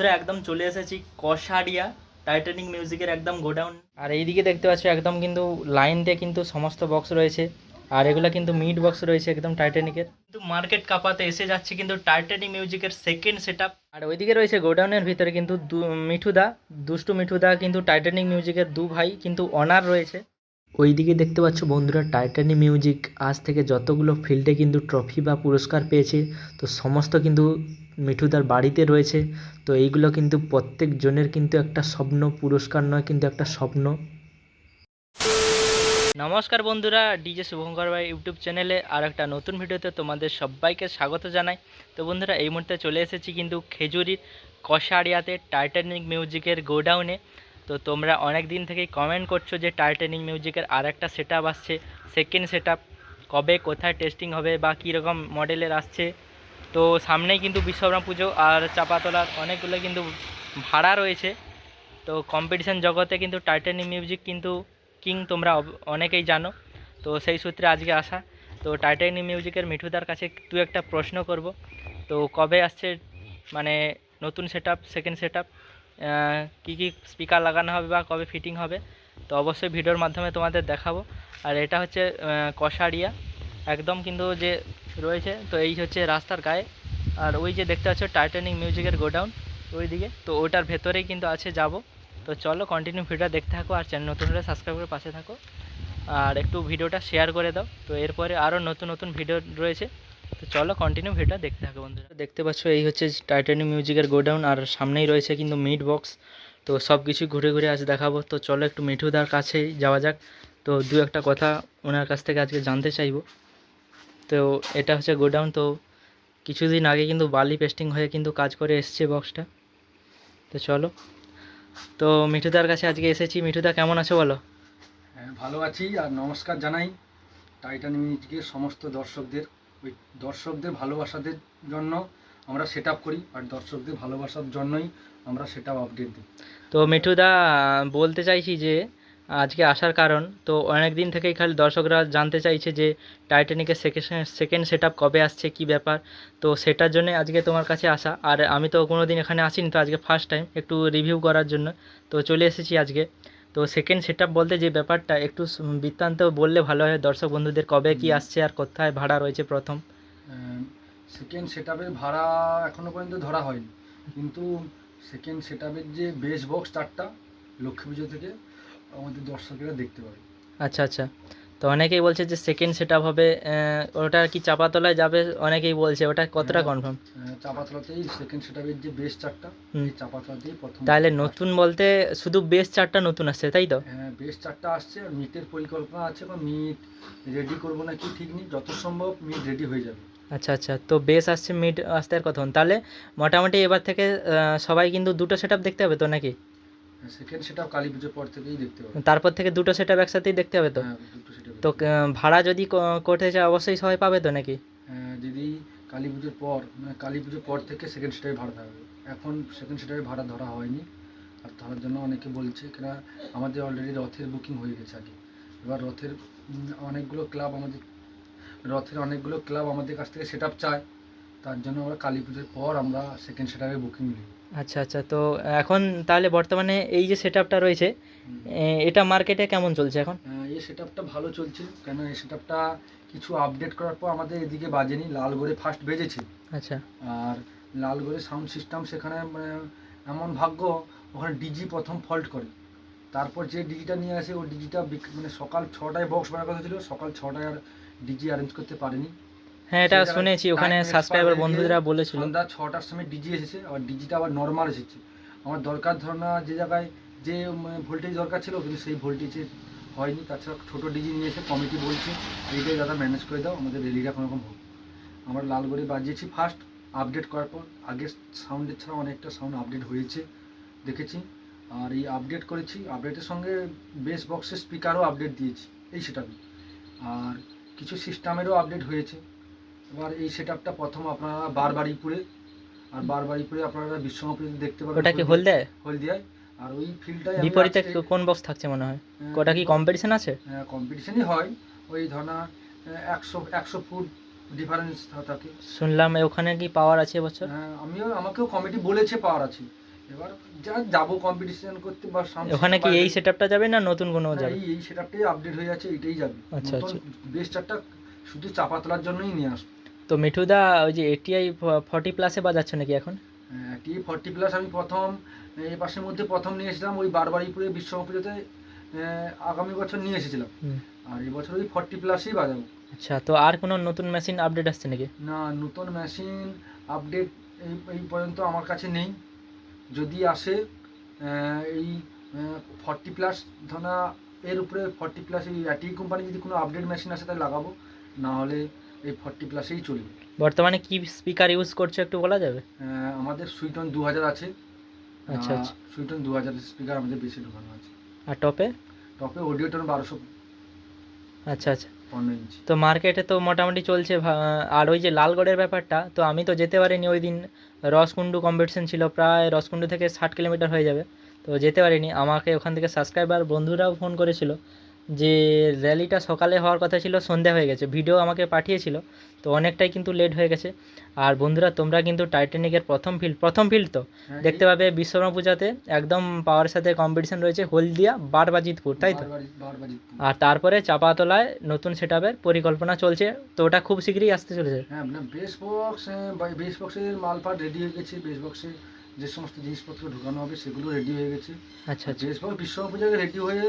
বন্ধুরা একদম চলে এসেছি কষারিয়া টাইটানিক মিউজিকের একদম গোডাউন। আর এইদিকে দেখতে পাচ্ছ একদম কিন্তু লাইন দিয়ে কিন্তু সমস্ত বক্স রয়েছে। আর এগুলো কিন্তু মিড বক্স রয়েছে একদম টাইটানিকের। কিন্তু মার্কেট কাপাতে এসে যাচ্ছে কিন্তু টাইটানিক মিউজিকের সেকেন্ড সেট আর ওইদিকে রয়েছে গোডাউনের ভিতরে কিন্তু দু- মিঠুদা দুষ্টু মিঠুদা কিন্তু টাইটানিক মিউজিকের দু ভাই কিন্তু অনার রয়েছে। ওইদিকে দেখতে পাচ্ছ বন্ধুরা টাইটানিক মিউজিক আজ থেকে যতগুলো ফিল্ডে কিন্তু ট্রফি বা পুরস্কার পেয়েছে, তো সমস্ত কিন্তু মিঠুদার বাড়িতে রয়েছে, তো এইগুলো কিন্তু প্রত্যেক জনের কিন্তু একটা স্বপ্ন, পুরস্কার নয় কিন্তু একটা স্বপ্ন। নমস্কার বন্ধুরা ডিজে শুভঙ্কর ভাই ইউটিউব চ্যানেলে আর একটা নতুন ভিডিওতে তোমাদের সবাইকে স্বাগত জানাই। তো বন্ধুরা, এই মুহূর্তে চলে এসেছি কিন্তু খেজুরির কষারিয়াতে টাইটানিক মিউজিকের গোডাউনে। তো তোমরা অনেক দিন থেকেই কমেন্ট করছ যে টাইটানিক মিউজিকের আর একটা সেট আসছে সেকেন্ড সেট কবে, কোথায় টেস্টিং হবে বা কীরকম মডেলের আসছে। তো সামনেই কিন্তু বিশ্বকর্মা পুজো আর চাপাতলার অনেকগুলো কিন্তু ভাড়া রয়েছে। তো কম্পিটিশন জগতে কিন্তু টাইটানিক মিউজিক কিন্তু কিং তোমরা অনেকেই জানো। তো সেই সূত্রে আজকে আসা। তো টাইটানিক মিউজিকের মিঠুদার কাছে দু একটা প্রশ্ন করব। তো কবে আসছে মানে নতুন সেট সেকেন্ড সেট কী কী স্পিকার লাগানো হবে বা কবে ফিটিং হবে, তো অবশ্যই ভিডিওর মাধ্যমে তোমাদের দেখাবো। আর এটা হচ্ছে কষারিয়া, একদম কিন্তু যে রয়েছে, তো এই হচ্ছে রাস্তার গায়ে। আর ওই যে দেখতে পাচ্ছ টাইটানিক মিউজিকের গোডাউন ওই দিকে তো ওটার ভেতরেই কিন্তু আছে যাব। তো চলো কন্টিনিউ ভিডিও দেখতে থাকো আর চ্যানেল নতুন হলে সাবস্ক্রাইব করে পাশে থাকো। আর একটু ভিডিওটা শেয়ার করে দাও। তো এরপরে আরও নতুন নতুন ভিডিও রয়েছে। তো চলো কন্টিনিউ ভিডিওটা দেখতে থাকো বন্ধুরা। দেখতে পাচ্ছ এই হচ্ছে টাইটানিক মিউজিকের গোডাউন আর সামনেই রয়েছে কিন্তু মিড বক্স তো সব কিছু ঘুরে ঘুরে আজ দেখাবো। তো চলো একটু মিঠুদার কাছেই যাওয়া যাক। তো দু একটা কথা ওনার কাছ থেকে আজকে জানতে চাইব। তো এটা হচ্ছে গোডাউন। তো কিছুদিন আগে কিন্তু বালি পেস্টিং হয়ে কিন্তু কাজ করে এসছে বক্সটা তো চলো। তো মিঠুদার কাছে আজকে এসেছি। মিঠুদা কেমন আছো বলো? হ্যাঁ, ভালো আছি। আর নমস্কার জানাই টাইটান মিউজিকের সমস্ত দর্শকদের। ওই দর্শকদের ভালোবাসাদের জন্য আমরা সেট আপ করি আর দর্শকদের ভালোবাসার জন্যই আমরা সেটা আপডেট দিই। তো মিঠুদা, বলতে চাইছি যে, আজকে আসার কারণ, তো অনেক দিন থেকেই খালি দর্শকরা জানতে চাইছে যে টাইটানিকের সেকেন্ড সেট কবে আসছে, কি ব্যাপার? তো সেটার জন্য আজকে তোমার কাছে আসা। আর আমি তো কোনো দিন এখানে আসিনি, তো আজকে ফার্স্ট টাইম একটু রিভিউ করার জন্য। তো চলে এসেছি আজকে। তো সেকেন্ড সেট বলতে যে ব্যাপারটা একটু বৃত্তান্ত বললে ভালো হয় দর্শক বন্ধুদের কবে কি আসছে আর কোথায় ভাড়া রয়েছে প্রথম? সেকেন্ড সেট ভাড়া এখনও পর্যন্ত ধরা হয়নি। কিন্তু সেকেন্ড সেট যে বেস বক্স চারটা লক্ষ্মী পুজো থেকে আমাদের দর্শকেরা দেখতে পাবে। আচ্ছা আচ্ছা। তো অনেকেই বলছে যে সেকেন্ড সেট আপ হবে ওটা কি চাপাতলায় যাবে অনেকেই বলছে ওটা কতটা। কনফার্ম চাপাতলাতেই সেকেন্ড সেট আপের যে বেস চারটা। এই চাপাতলাতেই প্রথম তাহলে নতুন বলতে শুধু বেশ চারটা নতুন আসছে তাই তো? হ্যাঁ বেশ চারটা আসছে আর মিটের পরিকল্পনা আছে বা মিট রেডি করব নাকি ঠিক নেই যত সম্ভব মিট রেডি হয়ে যাবে। আচ্ছা আচ্ছা তো বেশ আসছে মিড আসতে আর কতক্ষণ? তাহলে মোটামুটি এবার থেকে সবাই কিন্তু দুটো সেট দেখতে হবে তো নাকি? সেকেন্ড সেটা কালী পুজোর পর থেকেই দেখতে পাবে তারপর থেকে দুটো সেট আপ একসাথেই দেখতে হবে তো? হ্যাঁ তো ভাড়া যদি করতে চায় অবশ্যই সবাই পাবে তো নাকি? হ্যাঁ যদি কালী পুজোর পর মানে কালী পুজোর পর থেকে সেকেন্ড সেটাই ভাড়া থাকবে এখন সেকেন্ড সেটাই ভাড়া ধরা হয়নি। আর ধরার জন্য অনেকে বলছে কেনা আমাদের অলরেডি রথের বুকিং হয়ে গেছে আগে। এবার রথের অনেকগুলো ক্লাব আমাদের রথের অনেকগুলো ক্লাব আমাদের কাছ থেকে সেট চায়। তার জন্য আমরা কালী পুজোর পর আমরা সেকেন্ড সেটাপে বুকিং নিই। আচ্ছা আচ্ছা। তো এখন তাহলে বর্তমানে এই যে সেট রয়েছে এটা মার্কেটে কেমন চলছে এখন? এই সেট ভালো চলছে। কেন এই সেট কিছু আপডেট করার পর আমাদের এদিকে বাজেনি লাল লালগড়ে ফার্স্ট বেজেছে। আচ্ছা। আর লালগড়ে সাউন্ড সিস্টেম সেখানে মানে এমন ভাগ্য ওখানে ডিজি প্রথম ফল্ট করে। তারপর যে ডিজিটা নিয়ে আসে ওই ডিজিটা মানে সকাল ছটায় বক্স বানার কথা ছিল সকাল ছটায় আর ডিজি অ্যারেঞ্জ করতে পারেনি। হ্যাঁ এটা শুনেছি ওখানে সাবস্ক্রাইবার বন্ধুরা বলেছিল। সন্ধ্যা ছটার সময় ডিজি এসেছে আর ডিজিটা আবার নর্মাল এসেছে। আমার দরকার ধরনা যে জায়গায় যে ভোল্টেজ দরকার ছিল কিন্তু সেই ভোল্টেজে হয়নি। তাছাড়া ছোটো ডিজি নিয়ে এসে কমিটি বলছে এইটাই দাদা ম্যানেজ করে দাও আমাদের রেলিটা কোনো রকম হোক। আমরা লালগড়ে বাজিয়েছি ফার্স্ট আপডেট করার পর আগে সাউন্ডের ছাড়া অনেকটা সাউন্ড আপডেট হয়েছে দেখেছি। আর এই আপডেট করেছি আপডেটের সঙ্গে বেস বক্সের স্পিকারও আপডেট দিয়েছি এই সেটআপে আর কিছু সিস্টেমেরও আপডেট হয়েছে। এবার এই সেটআপটা প্রথম আপনারা বারবারিপুরে আর বারবারিপুরে আপনারা বিশ্বমাপুরে দেখতে পাবেন ওটা কি হোল হলদিয়ায়। আর ওই ফিল্ডটাই বিপরীতে কোন বক্স থাকছে মনে হয়? ওটা কি কম্পিটিশন আছে? কম্পিটিশনই হয়। ওই ধরনা একশো একশো ফুট ডিফারেন্স থাকে। শুনলাম ওখানে কি পাওয়ার আছে এবছর হ্যাঁ, আমিও আমাকেও কমিটি বলেছে পাওয়ার আছে। এবার যা যাব কম্পিটিশন করতে বা ওখানে কি এই। সেটআপটা যাবে না নতুন কোনো যাবে? এই এই সেটআপটাই আপডেট হয়ে যাচ্ছে এটাই যাবে। আচ্ছা, নতুন বেস্টারটা শুধু চাপা তোলার জন্যই নিয়ে আসবে। তো মিঠুদা ওই যে এটিআই ফর্টি প্লাসে বাজাচ্ছ নাকি এখন? টি ফর্টি প্লাস আমি প্রথম এই পাশের মধ্যে প্রথম নিয়ে এসেছিলাম ওই বারবারিপুরে বিশ্বকর্মা পুজোতে আগামী বছর নিয়ে এসেছিলাম। আর এই বছর ওই ফর্টি প্লাসই বাজাবো। আচ্ছা তো আর কোনো নতুন মেশিন আপডেট আসছে নাকি? না নতুন মেশিন আপডেট এই এই পর্যন্ত আমার কাছে নেই। যদি আসে এই ফর্টি প্লাস ধনা এর উপরে ফর্টি প্লাস এই টি কোম্পানি যদি কোনো আপডেট মেশিন আসে তাহলে লাগাবো। না হলে এই ফর্টি প্লাসেই চলবে বর্তমানে কি স্পিকার ইউজ করছ একটু বলা যাবে? আমাদের সুইটন দু হাজার আছে। আচ্ছা, আচ্ছা। সুইটন দু হাজার স্পিকার আমাদের বেশি ঢোকানো আছে। আর টপে টপে অডিওটন বারোশো আচ্ছা আচ্ছা। তো মার্কেটে তো মোটামুটি চলছে আর ওই যে লালগড়ের ব্যাপারটা তো আমি তো যেতে পারিনি ওই দিন। রসকুণ্ডু কম্পিটিশন ছিল প্রায় রসকুণ্ডু থেকে ষাট কিলোমিটার হয়ে যাবে। তো যেতে পারিনি আমাকে ওখান থেকে সাবস্ক্রাইবার বন্ধুরাও ফোন করেছিল। যে র্যালিটা সকালে হওয়ার কথা ছিল সন্ধ্যা হয়ে গেছে। ভিডিও আমাকে পাঠিয়েছিল তো অনেকটাই কিন্তু লেট হয়ে গেছে। আর বন্ধুরা তোমরা কিন্তু টাইটানিকের প্রথম ফিল্ড প্রথম ফিল্ড তো হ্যাঁ, দেখতে পাবে বিশ্বকর্মা পূজাতে একদম পাওয়ারের সাথে কম্পিটিশন রয়েছে হলদিয়া বারবাজিতপুর তাই তো। আর তারপরে চাপাতলায় নতুন সেটআপের পরিকল্পনা চলছে তো ওটা খুব শীঘ্রই আসতে চলেছে। হ্যাঁ মানে বেস বক্স বেস বক্সের মালপাট রেডি হয়ে গেছে। বেস বক্সে যে সমস্ত জিনিসপত্র ঢোকানো হবে সেগুলো রেডি হয়ে গেছে। আচ্ছা আচ্ছা। বেস বক্স বিশ্বকর্মা পূজাকে রেডি হয়ে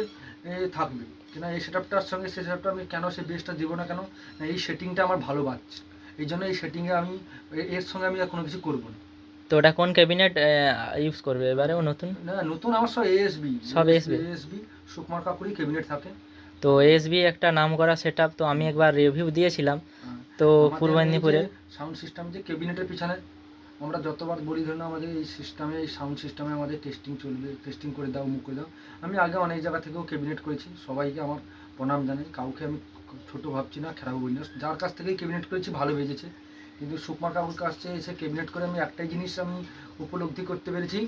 থাকবে। কেন এই সেটআপটার সঙ্গে সেই সেটআপটা আমি কেন সেই বেসটা দিব না কেন? না, এই সেটিংটা আমার ভালো বাজছে এই জন্য এই সেটিংয়ে আমি এর সঙ্গে আমি আর কোনো কিছু করব না। তো ওটা কোন ক্যাবিনেট ইউজ করবে? এবারেও নতুন? না নতুন আমার সব এএসবি সব ASB? এএসবি সুকুমার কাকুরি ক্যাবিনেট থাকে। তো এএসবি একটা নাম করা সেটআপ তো আমি একবার রিভিউ দিয়েছিলাম। হ্যাঁ। তো পূর্ব মেদিনীপুরে। সাউন্ড সিস্টেম যে ক্যাবিনেটের পিছনে আমরা যতবার বলি, ধরুন আমাদের এই সিস্টেমে এই সাউন্ড সিস্টেমে আমাদের টেস্টিং চলবে টেস্টিং করে দাও, মুখ করে দাও। আমি আগে অনেক জায়গা থেকেও ক্যাবিনেট করেছি, সবাইকে আমার প্রণাম জানাই। কাউকে আমি ছোটো ভাবছি না, খারাপ বলি না। যার কাছ থেকেই ক্যাবিনেট করেছি, ভালো বেজেছে। কিন্তু সুকুমার কাকুর কাছে এসে ক্যাবিনেট করে আমি একটাই জিনিস আমি উপলব্ধি করতে পেরেছি,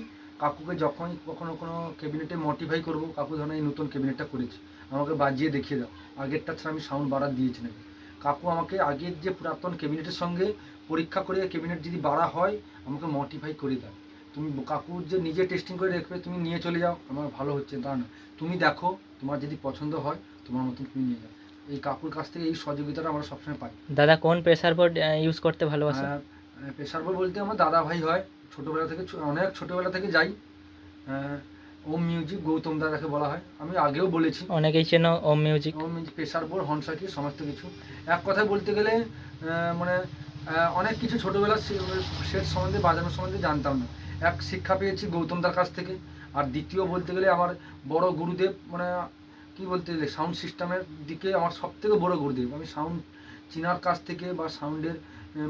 কাকুকে যখনই কখনো কোনো ক্যাবিনেটে মডিফাই করব, কাকু ধরুন এই নতুন ক্যাবিনেটটা করেছি, আমাকে বাজিয়ে দেখিয়ে দাও। আগেরটা ছাড়া আমি সাউন্ড বাড়া দিয়েছি নাকি কাকু আমাকে আগের যে পুরাতন ক্যাবিনেটের সঙ্গে পরীক্ষা করে ক্যাবিনেট যদি বাড়া হয় আমাকে মডিফাই করে দেয় তুমি কাকুর যে নিজে টেস্টিং করে দেখবে তুমি নিয়ে চলে যাও। আমার ভালো হচ্ছে তা না। তুমি দেখো তোমার যদি পছন্দ হয় তোমার মতন তুমি নিয়ে যাও। এই কাকুর কাছ থেকে এই সহযোগিতাটা আমরা সবসময় পাই। দাদা কোন প্রেসার বোর্ড ইউজ করতে ভালোবাসে? প্রেশার বোর্ড বলতে আমার দাদা ভাই হয়। ছোটোবেলা থেকে অনেক ছোটোবেলা থেকে যাই। ওম মিউজিক গৌতম দাদাকে বলা হয়। আমি আগেও বলেছি। অনেকেই চেনো ওম মিউজিক এবং প্রেশার বোর্ড হনসাকি সমস্ত কিছু। এক কথায় বলতে গেলে মানে অনেক কিছু ছোটোবেলার সেট সম্বন্ধে বাজানোর সম্বন্ধে জানতাম না। এক শিক্ষা পেয়েছি গৌতমদার কাছ থেকে। আর দ্বিতীয় বলতে গেলে আমার বড় গুরুদেব মানে কি বলতে গেলে সাউন্ড সিস্টেমের দিকে আমার সব থেকে বড় গুরুদেব। আমি সাউন্ড চিনার কাছ থেকে বা সাউন্ডের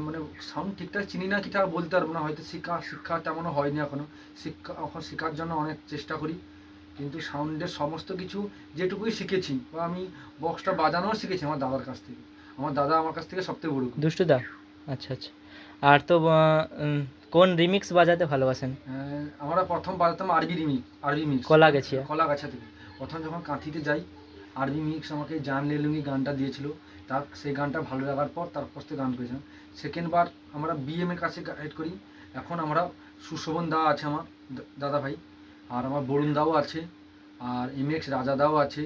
মানে সাউন্ড ঠিকঠাক চিনি না কি তা বলতে পারব না। হয়তো শিক্ষা শিক্ষা তেমনও হয়নি এখনও শিক্ষা, এখন শেখার জন্য অনেক চেষ্টা করি। কিন্তু সাউন্ডের সমস্ত কিছু যেটুকুই শিখেছি, বা আমি বক্সটা বাজানোও শিখেছি আমার দাদার কাছ থেকে। আমার দাদা আমার কাছ থেকে সবথেকে বড়। দুষ্টুদা আচ্ছা আচ্ছা। আর তো কোন রিমিক্স বাজাতে ভালোবাসেন? আমরা প্রথম বাজাতাম আরবি রিমিক্স আরবি মিক্স কলা গেছিয়া। কলা গাছা থেকে। প্রথম যখন কাঁথিতে যাই আরবি মিক্স আমাকে জান লেলুঙ্গি গানটা দিয়েছিল। তার সেই গানটা ভালো লাগার পর তার থেকে গান করেছিলাম সেকেন্ড বার আমরা বিএম এর কাছে গাইড করি। এখন আমরা সুশোভন দা আছে আমার দাদা ভাই আর আমার বরুণ দাও আছে। আর এম এক্স রাজা দাও আছে।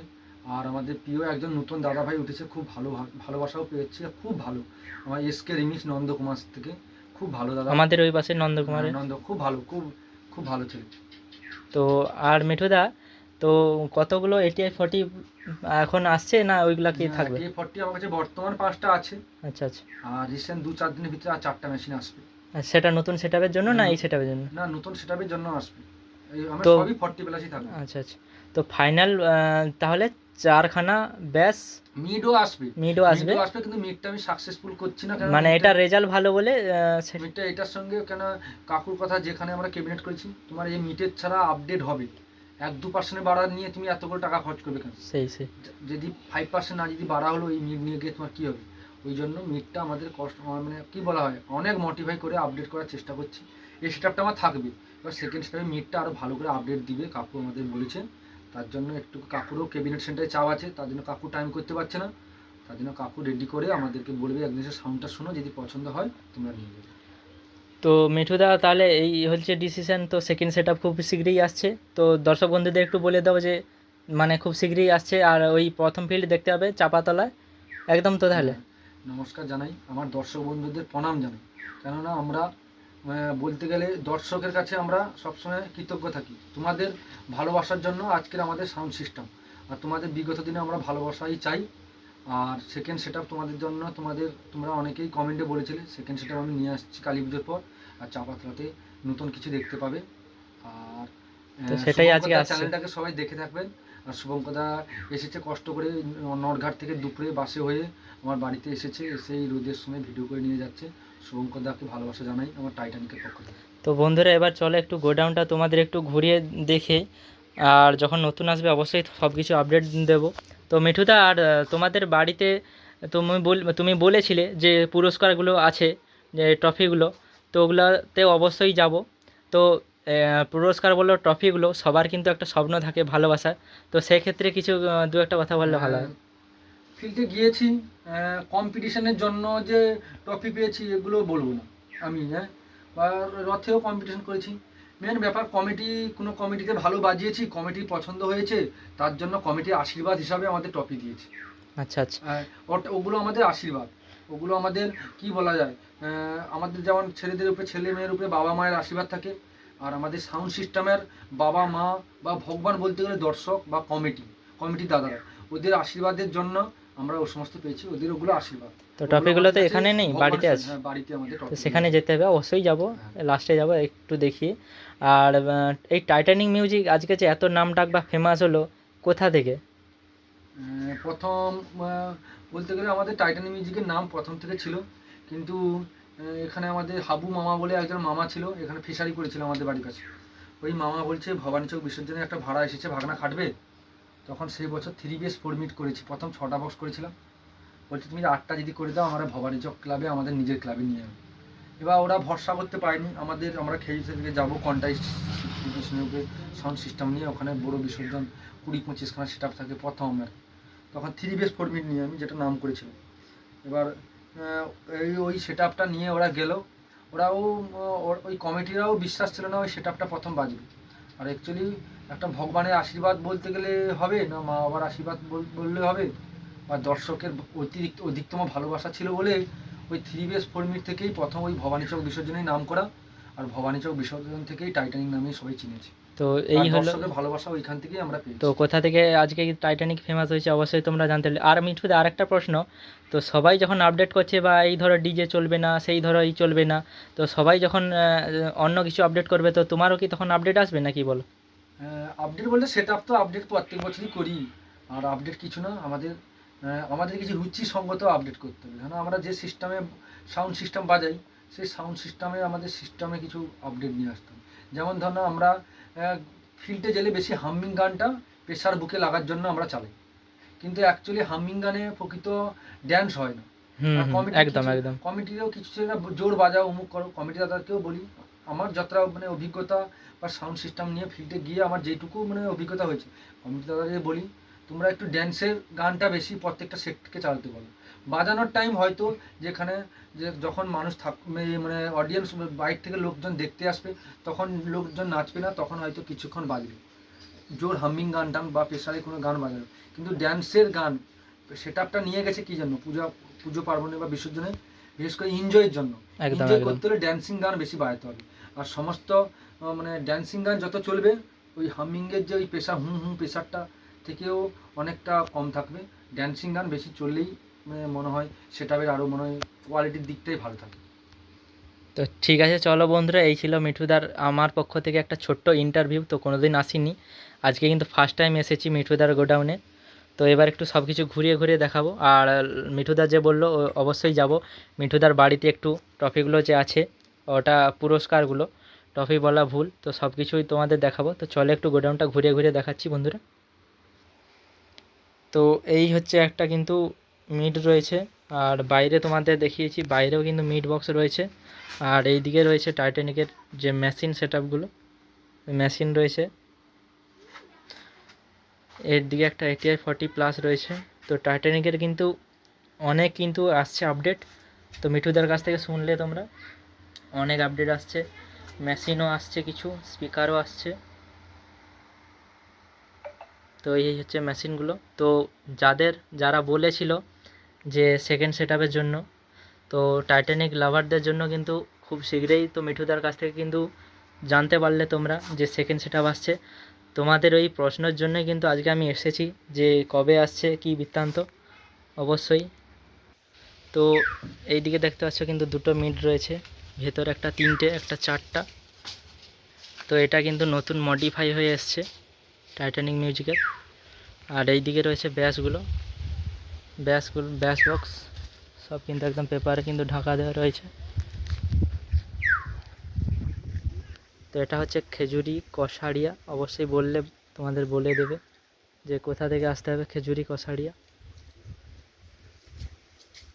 আর আমাদের প্রিয় একজন নতুন দাদা ভাই উঠেছে খুব ভালো ভালোবাসাও পেয়েছে খুব ভালো। আমার এস কে রিমিক্স নন্দকুমার থেকে খুব ভালো দাদা। আমাদের ওই পাশে নন্দকুমারের নন্দ খুব ভালো খুব খুব ভালো ছিল। তো আর মিঠুদা তো কতগুলো এটিআই ফর্টি এখন আসছে না ওইগুলা কি থাকবে? কে ফর্টি আমার কাছে বর্তমান পাঁচটা আছে। আচ্ছা আচ্ছা। আর রিসেন্ট দু চার দিনের ভিতরে আর চারটা মেশিন আসবে। সেটা নতুন সেটআপের জন্য না এই সেটআপের জন্য? না নতুন সেটাপের জন্য আসবে। তো- সবই ফর্টি প্লাসই থাকবে। আচ্ছা আচ্ছা। তো ফাইনাল তাহলে চারখানা ব্যাস। মিডও আসবে। মিডও আসবে। আসবে কিন্তু মিডটা আমি সাকসেসফুল করছি না মানে এটা রেজাল্ট ভালো বলে মিটটা এটার সঙ্গে কেন কাকুর কথা যেখানে আমরা ক্যাবিনেট করেছি তোমার এই মিটের ছাড়া আপডেট হবে। এক দু পার্সেন্ট বাড়া নিয়ে তুমি এতগুলো টাকা খরচ করবে কেন? সেই সেই। যদি ফাইভ পার্সেন্ট না যদি বাড়া হলো এই মিট নিয়ে গিয়ে তোমার কী হবে? ওই জন্য মিটটা আমাদের কষ্ট মানে কি বলা হয় অনেক মোটিফাই করে আপডেট করার চেষ্টা করছি। এই সেটআপটা আমার থাকবে। এবার সেকেন্ড স্টেপে মিটটা আরও ভালো করে আপডেট দিবে কাকু আমাদের বলেছে। তার জন্য একটু কাকুরও ক্যাবিনেট সেন্টারে চাওয়া আছে তার জন্য কাকু টাইম করতে পারছে না। তার জন্য কাকু রেডি করে আমাদেরকে বলবে একদিন সাউন্ডটা শোনো যদি পছন্দ হয় তোমরা নিয়ে যাবে। তো মিঠুদা তাহলে এই হচ্ছে ডিসিশন তো সেকেন্ড সেট খুব শীঘ্রই আসছে। তো দর্শক বন্ধুদের একটু বলে দাও যে মানে খুব শীঘ্রই আসছে আর ওই প্রথম ফিল্ড দেখতে হবে চাপাতলায়। একদম তো তাহলে। নমস্কার জানাই আমার দর্শক বন্ধুদের প্রণাম জানাই। কেননা আমরা বলতে গেলে দর্শকের কাছে আমরা সবসময় কৃতজ্ঞ থাকি। তোমাদের ভালোবাসার জন্য আজকের আমাদের সাউন্ড সিস্টেম আর তোমাদের বিগত দিনে আমরা ভালোবাসাই চাই। আর সেকেন্ড সেট তোমাদের জন্য তোমাদের তোমরা অনেকেই কমেন্টে বলেছিলে সেকেন্ড সেট আমি নিয়ে আসছি কালী পুজোর পর। আর চাপাতলাতে নতুন কিছু দেখতে পাবে। আর সেটাই আজকে আসছে। চ্যানেলটাকে সবাই দেখে থাকবেন। আর শুভঙ্কদা এসেছে কষ্ট করে নটঘাট থেকে দুপুরে বাসে হয়ে আমার বাড়িতে এসেছে। এসে এই রোদের সময় ভিডিও করে নিয়ে যাচ্ছে। শুভঙ্কদাকে ভালোবাসা জানাই আমার টাইটানিকের পক্ষ থেকে। তো বন্ধুরা, এবার চলে একটু গোডাউনটা তোমাদের একটু ঘুরিয়ে দেখে। আর যখন নতুন আসবে, অবশ্যই সব কিছু আপডেট দেবো। তো মিঠুদা, আর তোমাদের বাড়িতে তুমি বল, তুমি বলেছিলে যে পুরস্কারগুলো আছে, যে ট্রফিগুলো তো ওগুলোতে অবশ্যই যাব। তো পুরস্কার বলো ট্রফিগুলো সবার কিন্তু একটা স্বপ্ন থাকে ভালোবাসার। তো সেক্ষেত্রে কিছু দু একটা কথা বললে ভালো হয়। ফিল্ডে গিয়েছি কম্পিটিশনের জন্য যে ট্রফি পেয়েছি এগুলো বলব না আমি হ্যাঁ? বা রথেও কম্পিটিশন করেছি। মেন ব্যাপার কমিটি কোনো কমিটিতে ভালো বাজিয়েছি কমিটি পছন্দ হয়েছে তার জন্য কমিটির আশীর্বাদ হিসাবে আমাদের ট্রফি দিয়েছে। আচ্ছা আচ্ছা। আহ, ওগুলো আমাদের আশীর্বাদ। ওগুলো আমাদের কি বলা যায় আমাদের যেমন ছেলেদের উপরে ছেলে মেয়ের উপরে বাবা মায়ের আশীর্বাদ থাকে আর আমাদের সাউন্ড সিস্টেমের বাবা মা বা ভগবান বলতে গেলে দর্শক বা কমিটি কমিটি দাদারা। ওদের আশীর্বাদের জন্য আমরা ও সমস্ত পেয়েছি ওদের ওগুলো আশীর্বাদ। তো ট্রফিগুলো তো এখানে নেই বাড়িতে আছে। বাড়িতে আমাদের তো সেখানে যেতে হবে অবশ্যই যাব হ্যাঁ। লাস্টে যাব একটু দেখি। আর এই টাইটানিক মিউজিক আজকে যে এত নাম ডাক বা ফেমাস হলো কোথা থেকে? প্রথম বলতে গেলে আমাদের টাইটানিক মিউজিকের নাম প্রথম থেকে ছিল। কিন্তু এখানে আমাদের হাবু মামা বলে একজন মামা ছিল এখানে ফিশারি করেছিল আমাদের বাড়ির কাছে। ওই মামা বলছে ভবানী চৌক বিসর্জনে একটা ভাড়া এসেছে ভাগনা খাটবে? তখন সেই বছর থ্রি বিএস ফোর করেছি। প্রথম ছটা বক্স করেছিলাম। বলছে, তুমি আটটা যদি করে দাও, আমরা ভবানী চক ক্লাবে আমাদের নিজের ক্লাবে নিয়ে যাবে এবার ওরা ভরসা করতে পারেনি। আমাদের, আমরা খেয়ে যাব কন্টাই উপরে সাউন্ড সিস্টেম নিয়ে, ওখানে বড় বিসর্জন, কুড়ি পঁচিশখানা সেট আপ থাকে প্রথম তখন থ্রি বেস ফোর নিয়ে আমি যেটা নাম করেছিলাম। এবার এই ওই সেট আপটা নিয়ে ওরা গেল। ওরাও ওর- ওই কমিটিরাও বিশ্বাস ছিল না, ওই সেট আপটা প্রথম বাজবে। আর অ্যাকচুয়ালি একটা ভগবানের আশীর্বাদ বলতে গেলে হবে না মা বাবার আশীর্বাদ বল- বললে হবে? বা দর্শকের অতিরিক্ত অধিকতম ভালোবাসা ছিল বলে ওই থ্রি বেস ফোর মিট থেকেই প্রথম ওই ভবানী চক বিসর্জনের নাম করা আর ভবানী চক বিসর্জন থেকেই টাইটানিক নামে সবাই চিনেছে। তো এই হলো ভালোবাসা ওইখান থেকেই আমরা পেয়েছি। তো কোথা থেকে আজকে টাইটানিক ফেমাস হয়েছে অবশ্যই তোমরা জানতে পারলে। আর মিঠুদা আরেকটা প্রশ্ন তো সবাই যখন আপডেট করছে বা এই ধরো ডিজে চলবে না সেই ধরো এই চলবে না তো সবাই যখন অন্য কিছু আপডেট করবে তো তোমারও কি তখন আপডেট আসবে নাকি বলো? আপডেট বলতে সেট আপ তো আপডেট প্রত্যেক বছরই করি। আর আপডেট কিছু না আমাদের আমাদের কিছু রুচি সঙ্গত আপডেট করতে হবে। কারণ আমরা যে সিস্টেমে সাউন্ড সিস্টেম বাজাই সেই সাউন্ড সিস্টেমে আমাদের সিস্টেমে কিছু আপডেট নিয়ে আসতে হবে। যেমন ধরো আমরা ফিল্ডে গেলে বেশি হামিং গানটা প্রেশার বুকে লাগার জন্য আমরা চালাই। কিন্তু অ্যাকচুয়ালি হামিং গানে প্রকৃত ড্যান্স হয় না। একদম একদম। কমিটিরও কিছু জোর বাজাও অমুক করো কমিটি দাদাকেও বলি আমার যতটা মানে অভিজ্ঞতা বা সাউন্ড সিস্টেম নিয়ে ফিল্ডে গিয়ে আমার যেটুকু মানে অভিজ্ঞতা হয়েছে। কমিটি দাদাকে বলি, তোমরা একটু ড্যান্সের গানটা বেশি প্রত্যেকটা সেটকে চালাতে বলো বাজানোর টাইম হয়তো যেখানে যে যখন মানুষ থাক, মানে- মানে অডিয়েন্স বাইরে থেকে লোকজন দেখতে আসবে, তখন লোকজন নাচবে না, তখন হয়তো কিছুক্ষণ বাজবে। জোর হামিং গান টান বা প্রেশারে কোনো গান বাজাবে কিন্তু ড্যান্সের গান সেট আপটা নিয়ে গেছে কি জন্য পূজা, পুজো পার্বণে বা বিসর্জনে বিশেষ করে এনজয়ের জন্য। একদম এনজয় করতে হলে ড্যান্সিং গান বেশি বাড়াতে হবে। আর সমস্ত মানে ড্যান্সিং গান যত চলবে ওই হামিংয়ের যে ওই প্রেশার হুম হুম প্রেশারটা থেকেও অনেকটা কম থাকবে। ড্যান্সিং গান বেশি চললেই মানে মনে হয় সেটাবের আরও মনে হয় কোয়ালিটির দিকটাই ভালো থাকে। তো ঠিক আছে চলো বন্ধুরা এই ছিল মিঠুদার আমার পক্ষ থেকে একটা ছোট্ট ইন্টারভিউ তো কোনোদিন আসিনি। আজকে কিন্তু ফার্স্ট টাইম এসেছি মিঠুদার গোডাউনে। তো এবার একটু সব কিছু ঘুরিয়ে ঘুরিয়ে দেখাবো। আর মিঠুদা যে বলল অবশ্যই যাব। মিঠুদার বাড়িতে একটু ট্রফিগুলো যে আছে, ওটা পুরস্কারগুলো ট্রফি বলা ভুল, তো সব কিছুই তোমাদের দেখাবো। তো চলে একটু গোডাউনটা ঘুরিয়ে ঘুরিয়ে দেখাচ্ছি বন্ধুরা। তো এই হচ্ছে একটা কিন্তু মিট রয়েছে। আর বাইরে তোমাদের দেখিয়েছি, বাইরেও কিন্তু মিট বক্স রয়েছে। আর এই দিকে রয়েছে টাইটানিকের যে মেশিন সেট মেশিন রয়েছে। এর দিকে একটা এটিআই ফর্টি প্লাস রয়েছে। তো টাইটানিকের কিন্তু অনেক কিন্তু আসছে আপডেট তো মিঠুদার কাছ থেকে শুনলে তোমরা। অনেক আপডেট আসছে। মেশিনও আসছে কিছু স্পিকারও আসছে। তো এই হচ্ছে মেশিনগুলো তো যাদের, যারা বলেছিল যে সেকেন্ড সেট জন্য, তো টাইটানিক লাভারদের জন্য কিন্তু খুব শীঘ্রই তো মিঠুদার কাছ থেকে কিন্তু জানতে পারলে তোমরা যে সেকেন্ড সেট আসছে। তোমাদের ওই প্রশ্নের জন্যই কিন্তু আজকে আমি এসেছি যে কবে আসছে, কি বৃত্তান্ত? অবশ্যই। তো এই দিকে দেখতে পাচ্ছ কিন্তু দুটো মিট রয়েছে, ভেতর একটা তিনটে, একটা চারটা। তো এটা কিন্তু নতুন মডিফাই হয়ে এসছে টাইটানিক মিউজিকের আর এই দিকে রয়েছে ব্যাসগুলো। ব্যাসগুলো, ব্যাস বক্স সব কিন্তু একদম পেপারে কিন্তু ঢাকা দেওয়া রয়েছে তো এটা হচ্ছে খেজুরি কষাড়িয়া অবশ্যই বললে, তোমাদের বলে দেবে যে কোথা থেকে আসতে হবে খেজুরি কষাড়িয়া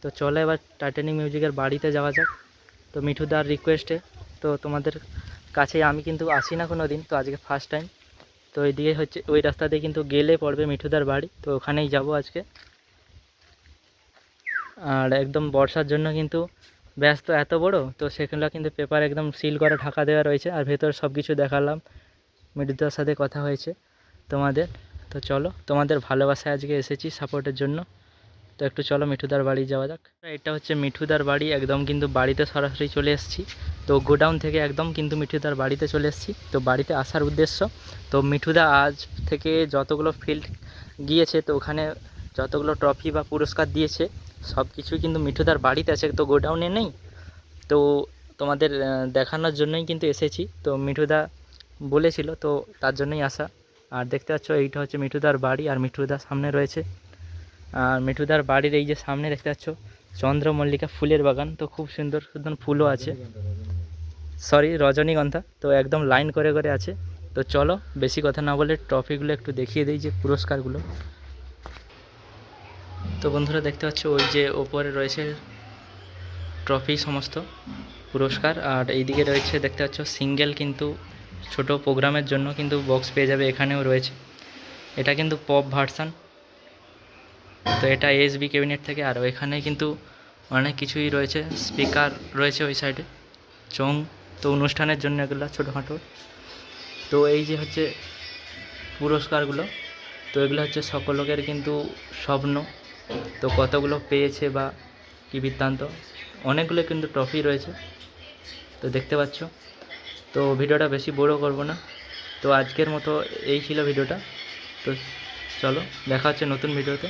তো চলো এবার টাইটানিক মিউজিকের বাড়িতে যাওয়া যাক। তো মিঠুদার রিকোয়েস্টে তো তোমাদের কাছে আমি কিন্তু আসি না কোনো দিন তো আজকে ফার্স্ট টাইম তো এইদিকে হচ্ছে, ওই রাস্তা দিয়ে কিন্তু গেলে পড়বে মিঠুদার বাড়ি, তো ওখানেই যাব আজকে। আর একদম বর্ষার জন্য কিন্তু ব্যস্ত, এত বড়? তো সেগুলো কিন্তু পেপার একদম সিল করে ঢাকা দেওয়া রয়েছে। আর ভেতর সব কিছু দেখালাম। মিঠুদার সাথে কথা হয়েছে তোমাদের। তো চলো, তোমাদের ভালোবাসায় আজকে এসেছি সাপোর্টের জন্য। তো একটু চলো মিঠুদার বাড়ি যাওয়া যাক। এটা হচ্ছে মিঠুদার বাড়ি, একদম কিন্তু বাড়িতে সরাসরি চলে এসেছি। তো গোডাউন থেকে একদম কিন্তু মিঠুদার বাড়িতে চলে এসেছি। তো বাড়িতে আসার উদ্দেশ্য, তো মিঠুদা আজ থেকে যতগুলো ফিল্ড গিয়েছে, তো ওখানে যতগুলো ট্রফি বা পুরস্কার দিয়েছে সব কিছুই কিন্তু মিঠুদার বাড়িতে আছে, তো গোডাউনে নেই। তো তোমাদের দেখানোর জন্যই কিন্তু এসেছি। তো মিঠুদা বলেছিল, তো তার জন্যই আসা। আর দেখতে পাচ্ছ, এইটা হচ্ছে মিঠুদার বাড়ি আর মিঠুদার সামনে রয়েছে। আর মিঠুদার বাড়ির এই যে সামনে দেখতে পাচ্ছ, চন্দ্রমল্লিকা ফুলের বাগান। তো খুব সুন্দর সুন্দর ফুলও আছে। সরি রজনীগন্ধা। তো একদম লাইন করে করে আছে। তো চলো, বেশি কথা না বলে ট্রফিগুলো একটু দেখিয়ে দিই যে পুরস্কারগুলো। তো বন্ধুরা দেখতে পাচ্ছ, ওই যে ওপরে রয়েছে ট্রফি সমস্ত পুরস্কার, আর এইদিকে রয়েছে দেখতে পাচ্ছ সিঙ্গেল কিন্তু ছোট প্রোগ্রামের জন্য কিন্তু বক্স পেয়ে যাবে, এখানেও রয়েছে। এটা কিন্তু পপ ভার্সান তো এটা এসবি ক্যাবিনেট থেকে, আর ওইখানে কিন্তু অনেক কিছুই রয়েছে স্পিকার রয়েছে ওই সাইডে চং তো অনুষ্ঠানের জন্য এগুলো ছোটোখাটো। তো এই যে হচ্ছে পুরস্কারগুলো, তো এগুলো হচ্ছে সকলের কিন্তু স্বপ্ন। তো কতগুলো পেয়েছে বা কী বৃত্তান্ত? অনেকগুলো কিন্তু ট্রফি রয়েছে। তো দেখতে পাচ্ছ। তো ভিডিওটা বেশি বড় করব না। তো আজকের মতো এই ছিল ভিডিওটা। তো চলো, দেখা হচ্ছে নতুন ভিডিওতে।